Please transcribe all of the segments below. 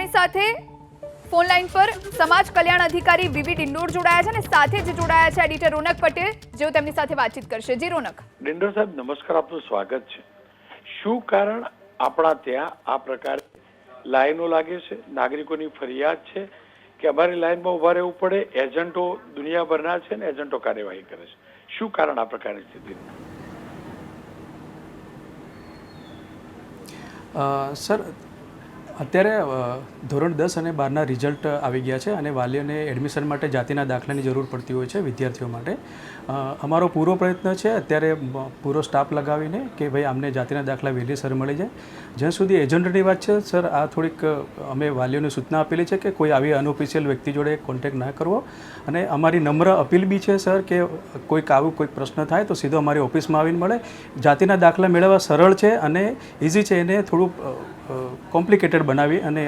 આપણી સાથે phone line પર સમાજ કલ્યાણ અધિકારી વિવી ડિંડોર જોડાયા છે અને સાથે જ જોડાયા છે એડિટર રોનક પટેલ જેઓ તેમની સાથે વાતચીત કરશે. જી રોનક. ડિંડોર સાહેબ નમસ્કાર આપનું સ્વાગત છે. શું કારણ આપણા ત્યાં આ પ્રકારે લાઈનો લાગે છે? નાગરિકોની ફરિયાદ છે કે અમારી લાઈનમાં ઊભા રહેવું પડે એજન્ટો દુનિયાભરના છે ને એજન્ટો કાર્યવાહી કરે છે. શું કારણ આ પ્રકારની સ્થિતિ? સર અત્યારે ધોરણ દસ અને બારના રિઝલ્ટ આવી ગયા છે અને વાલીઓને એડમિશન માટે જાતિના દાખલાની જરૂર પડતી હોય છે વિદ્યાર્થીઓ માટે. અમારો પૂરો પ્રયત્ન છે અત્યારે પૂરો સ્ટાફ લગાવીને કે ભાઈ અમને જાતિના દાખલા વહેલીસર મળી જાય. જ્યાં સુધી એજન્ટની વાત છે, સર, આ થોડીક અમે વાલીઓને સૂચના આપેલી છે કે કોઈ આવી અનઓફિશિયલ વ્યક્તિ જોડે કોન્ટેક્ટ ના કરવો. અને અમારી નમ્ર અપીલ બી છે, સર, કે કોઈક આવું કોઈક પ્રશ્ન થાય તો સીધો અમારી ઓફિસમાં આવીને મળે. જાતિના દાખલા મેળવવા સરળ છે અને ઇઝી છે, એને થોડું કોમ્પ્લિકેટેડ બનાવી અને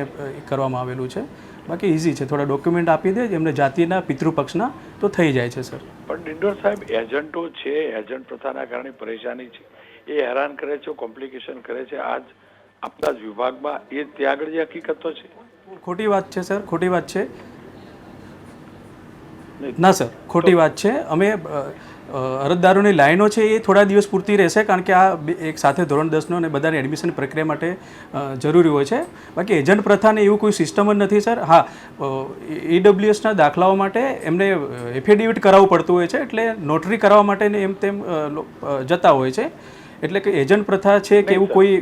કરવામાં આવેલું છે. બાકી ઇઝી છે. થોડા ડોક્યુમેન્ટ આપી દે એમને જાતિના પિતૃપક્ષના તો થઈ જાય છે સર પણ ડિંડોર સાહેબ એજન્ટો છે. એજન્ટ પ્રથાના કારણે પરેશાની છે. એ હેરાન કરે છે કોમ્પ્લિકેશન કરે છે. આજ આપણા જ વિભાગમાં એ ત્યાં આગળ જે હકીકતો છે. ખોટી વાત છે સર ખોટી વાત છે. ના સર. ખોટી વાત છે. અમે અરજદારોની લાઈનો છે એ થોડા દિવસ પૂરતી રહેશે કારણ કે આ એક સાથે ધોરણ દસનો અને બધાની એડમિશન પ્રક્રિયા માટે જરૂરી હોય છે. બાકી એજન્ટ પ્રથાને એવું કોઈ સિસ્ટમ જ નથી સર. હા ઈડબ્લ્યુએસના દાખલાઓ માટે એમને એફિડેવિટ કરાવવું પડતું હોય છે એટલે નોટરી કરાવવા માટે ને એમ તેમ જતા હોય છે. એટલે કે એજન્ટ પ્રથા છે કે એવું કોઈ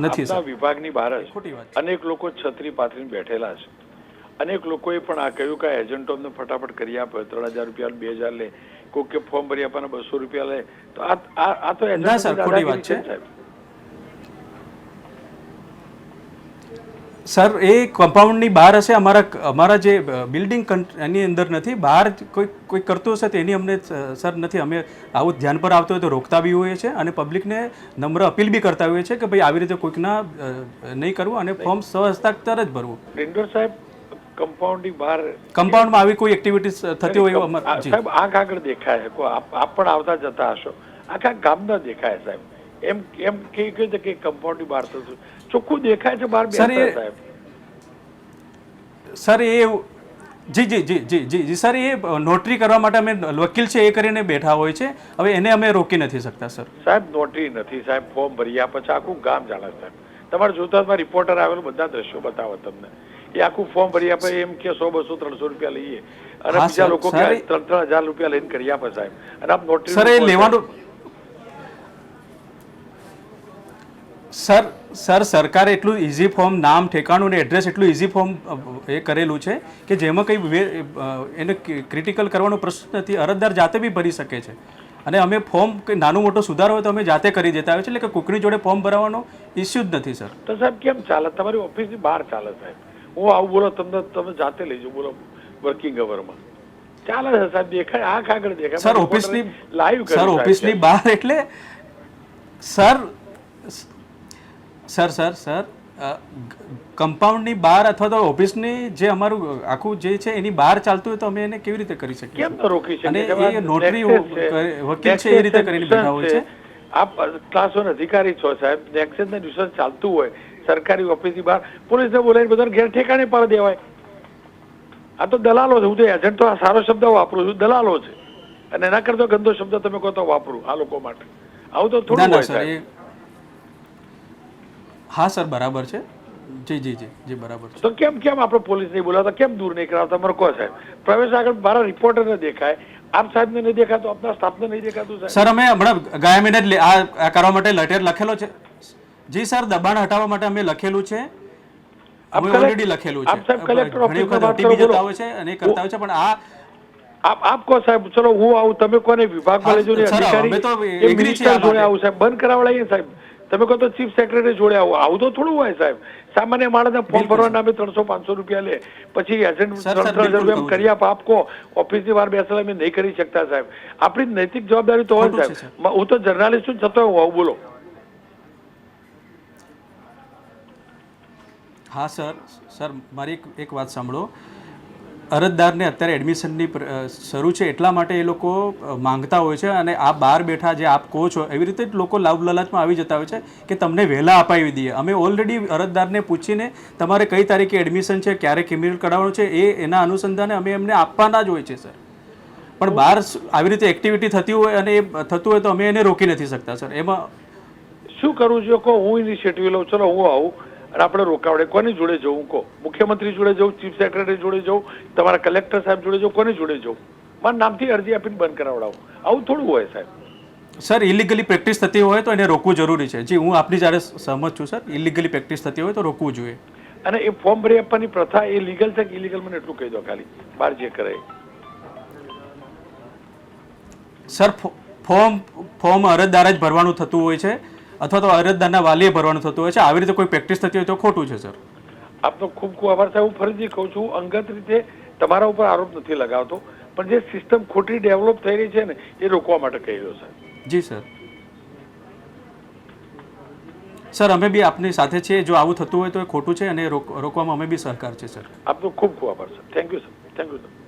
નથી સર. વિભાગની બહાર ખોટી વાત અનેક લોકો છત્રી પાથરીને બેઠેલા છે. અનેક લોકોએ પણ આ કહ્યું કે એજન્ટો અમને ફટાફટ કરી આપે ત્રણ હજાર રૂપિયા બે હજાર લે. કોઈ કે ફોર્મ ભરી આપવાના બસો રૂપિયા લે. તો આ તો ના, સર, ખોટી વાત છે. સર એ કમ્પાઉન્ડની બહાર હશે અમારા અમારા જે બિલ્ડિંગ એની અંદર નથી. બહાર કોઈ કોઈ કરતું હશે તેની અમને સર નથી. અમે આવું ધ્યાન પર આવતું હોય તો રોકતા બી હોઈએ છીએ અને પબ્લિકને નમ્ર અપીલ બી કરતા હોઈએ છીએ કે ભાઈ આવી રીતે કોઈકના નહીં કરવું અને ફોર્મ સહસ્તાક્ષર જ ભરવું. ડિંડોર સાહેબ કમ્પાઉન્ડની બહાર કમ્પાઉન્ડમાં આવી કોઈ એક્ટિવિટીઝ થતી હોય સાહેબ આંખ આગળ દેખાય છે આપ પણ આવતા જતા હશો. આખા ગામના દેખાય સાહેબ. એમ એમ કે કહે છે કે કમ્પાઉન્ડની બહાર થતું ચોખ્ખું દેખાય છે બહાર સર, બેસતા એ- સાહેબ. સર એ જી જી જી જી જી જી. સર એ નોટરી કરવા માટે અમે વકીલ છે એ કરીને બેઠા હોય છે. હવે એને અમે રોકી નથી શકતા સર. સાહેબ નોટરી નથી સાહેબ. ફોર્મ ભર્યા પછી આખું ગામ જાણે સાહેબ તમારે જોતા રિપોર્ટર આવેલું બધા દ્રશ્યો બતાવો તમને. એ આખું ફોર્મ ભરી આપે એમ કે સો બસો ત્રણસો રૂપિયા લઈએ. અને બીજા લોકો ત્રણ ત્રણ હજાર રૂપિયા લઈને કરી આપે સાહેબ. અને આપ નોટરી સર એ લેવાનું સર સર સરકારે એટલું ઇઝી ફોર્મ નામ ઠેકાણું ને એડ્રેસ એટલું ઇઝી ફોર્મ એ કરેલું છે કે જેમાં કંઈ એને ક્રિટિકલ કરવાનો પ્રશ્ન નથી. અરજદાર જાતે બી ભરી શકે છે. અને અમે ફોર્મ કે નાનો મોટો સુધારો હોય તો અમે જાતે કરી દેતા હોય છે. એટલે કે કુકની જોડે ફોર્મ ભરાવાનો ઇસ્યુ જ નથી સર. તો સાહેબ કેમ ચાલે? તમારી ઓફિસની બહાર ચાલે સાહેબ. હું આવું બોલો તમને તમે જાતે લઈ જાઓ બોલો. વર્કિંગ અવરમાં ચાલે છે સાહેબ દેખાય આંખ આગળ દેખાય. સર ઓફિસની લાઈવ સર ઓફિસની બહાર એટલે સર સર સર સર કમ્પાઉન્ડની બહાર અથવા તો ઓફિસની જે અમારું આખું જે છે એની બહાર ચાલતું હોય તો અમે એને કેવી રીતે કરી શકીએ? કેમ તો રોકી શકીએ? અને એ નોટરી વકીલ છે એ રીતે કરીને બેઠા હોય છે. આપ ક્લાસ વન અધિકારી છો સાહેબ. નેક્સસ ને ન્યુસન્સ ચાલતું હોય. સરકારી ઓફિસની બહાર. પોલીસને બોલાવીને બધાને ઘેર ઠેકાણે પાડી દેવાય. આ તો દલાલો છે. હું તો એજન્ટ તો આ સારો શબ્દ વાપરું છું. દલાલો છે. અને એના કરતો ગંદો શબ્દ તમે કહો તો વાપરું આ લોકો માટે. આવું તો થોડું હોય સાહેબ. હા સર બરાબર છે. જી જી જી જી બરાબર છે. તો કેમ કેમ આપણે પોલીસ નહીં બોલાવતા? કેમ દૂર નહીં કરાવતા? મને કહો સાહેબ? પ્રવેશ આગળ મારા રિપોર્ટરને દેખાય. આપ સાહેબને નહીં દેખાતું આપના સ્ટાફને નહીં દેખાતું સર અમે હમણાં ગયા મહિને આ કરવા માટે લેટર લખેલો છે. જી સર દબાણ હટાવવા માટે અમે લખેલું છે. અમે ઓલરેડી લખેલું છે. ઘણી વખત OTP જતા હોય છે અને કરતા હોય છે પણ આ આપ આપ કો સાહેબ ચલો હું આવું તમે કોને વિભાગમાં લેજો ને અધિકારી અમે તો એગ્રી છે જોડે આવું સાહેબ. બંધ કરાવડાવીએ સાહેબ. તમે કહો તો ચીફ સેક્રેટરી જોડે આવું. આવું તો થોડું હોય સાહેબ. સામાન્ય માણસને ફોર્મ ભરવાના નામે ત્રણસો પાંચસો રૂપિયા લે. પછી એજન્ટ ત્રણ ત્રણ હજાર રૂપિયા કરી આપ આપ કહો. ઓફિસની બહાર બેસેલા અમે નહીં કરી શકતા સાહેબ. આપણી નૈતિક જવાબદારી તો હોય સાહેબ. હું તો જર્નાલિસ્ટ છું છતાં હું આવું બોલો. હા, સર. સર, મારી એક એક વાત સાંભળો. અરજદારને અત્યારે એડમિશનની શરૂ છે એટલા માટે એ લોકો માંગતા હોય છે અને આ બહાર બેઠા જે આપ કહો છો, એવી રીતે જ લોકો લાભ લલાચમાં આવી જતા હોય છે કે તમને વહેલા અપાવી દઈએ. અમે ઓલરેડી અરજદારને પૂછીને તમારે કઈ તારીખે એડમિશન છે, ક્યારે કિમિલ કઢાવવાનું છે, એ, એના અનુસંધાને અમે એમને આપવાના જ હોય છે, સર. પણ બહાર આવી રીતે એક્ટિવિટી થતી હોય અને એ થતું હોય તો અમે એને રોકી નથી શકતા, સર. એમાં શું કરું છું? કહો, હું ઇનિશિયેટિવ લઉં. ચલો, હું આવું. અને આપણે રોકાવડે કોની જોડે જવું કહો? મુખ્યમંત્રી જોડે જવું ચીફ સેક્રેટરી જોડે જવું તમારા કલેક્ટર સાહેબ જોડે જવું કોની જોડે જવું? મારા નામથી અરજી આપીને બંધ કરાવડાવું. આવું થોડું હોય સાહેબ. સર ઇલીગલી પ્રેક્ટિસ થતી હોય તો એને રોકવું જરૂરી છે. જે હું આપની જ્યારે સહમત છું સર. ઇલીગલી પ્રેક્ટિસ થતી હોય તો રોકવું જોઈએ. અને એ ફોર્મ ભરી આપવાની પ્રથા એ લીગલ છે કે ઇલીગલ મને એટલું કહી દો ખાલી. બહાર જે કરે સર ફોર્મ ફોર્મ અરજદાર જ ભરવાનું થતું હોય છે. અથવા તો અરજદારના વાલીએ ભરવાનું થતું હોય છે. આવી રીતે કોઈ પ્રેક્ટિસ થતી હોય તો ખોટું છે સર આપનો ખૂબ ખૂબ આભાર સાહેબ. હું ફરીથી કહું છું અંગત રીતે તમારા ઉપર આરોપ નથી લગાવતો પણ જે સિસ્ટમ ખોટી ડેવલપ થઈ રહી છે ને એ રોકવા માટે કહી રહ્યો સાહેબ જી સર સર અમે બી આપની સાથે છીએ. જો આવું થતું હોય તો એ ખોટું છે અને રોકવામાં અમે બી સહકાર છે સર આપનો ખૂબ ખૂબ આભાર sir thank you sir thank you sir